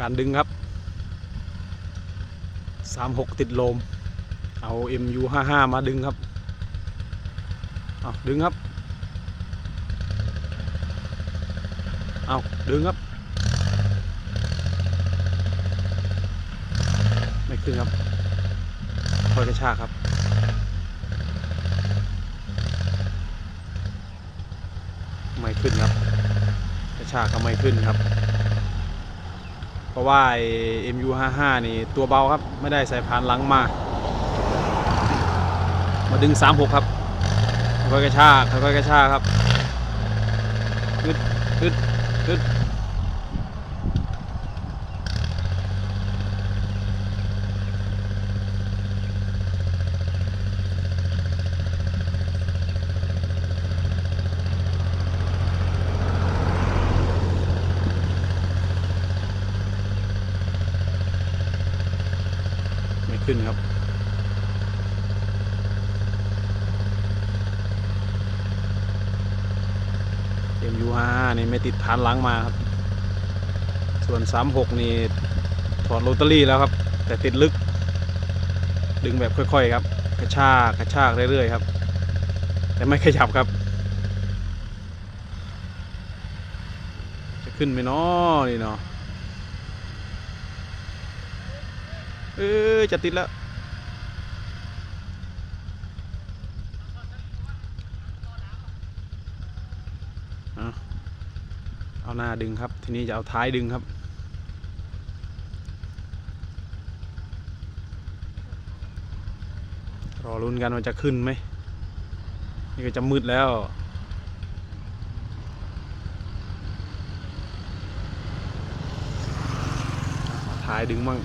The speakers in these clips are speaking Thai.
การดึงครับ 36 ติดลม เอา MU55 มาดึงครับเอาดึงครับเอาดึงครับ ไม่ขึ้นครับคอยกระชากครับไม่ขึ้นครับ กระชากก็ไม่ขึ้นครับ เพราะว่าเอ็มยูห้าห้านี่ตัวเบาครับ ไม่ได้ใส่พานหลังมา มาดึงสามหกครับค่อยๆกระชากค่อยๆกระชากครับฮึดฮึดฮึด ขึ้นครับ MU55 นี่ไม่ติดฐานหลังมาครับ ส่วน36นี่ถอดโรตารี่แล้วครับ แต่ติดลึก ดึงแบบค่อยๆครับ กระชากกระชากเรื่อยๆครับ แต่ไม่ขยับครับ จะขึ้นไหมเนาะนี่เนาะ เออจะติดแล้วเอาหน้าดึงครับ ทีนี้จะเอาท้ายดึงครับ รอลุ้นกันว่าจะขึ้นไหม นี่ก็จะมืดแล้วท้ายดึงมั่ง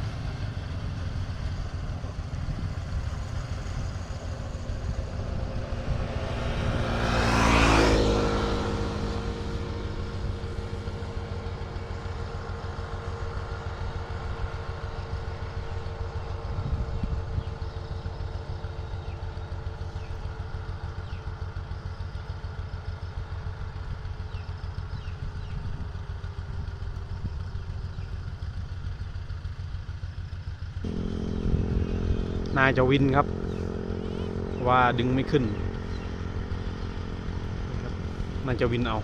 นายจะวินครับ ว่าดึงไม่ขึ้นมัน่าจะวินเอา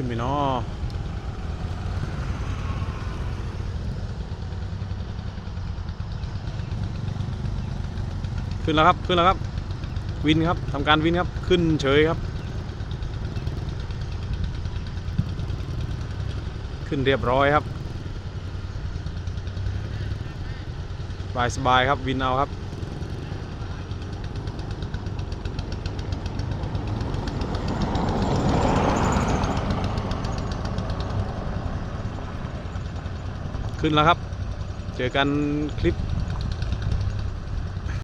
ขึ้นไปเนาะขึ้นแล้วครับขึ้นแล้วครับ วินครับทำการวินครับขึ้นเฉยครับ ขึ้นเรียบร้อยครับสบายสบายครับวินเอาครับ ขึ้นแล้วครับ เจอกันคลิป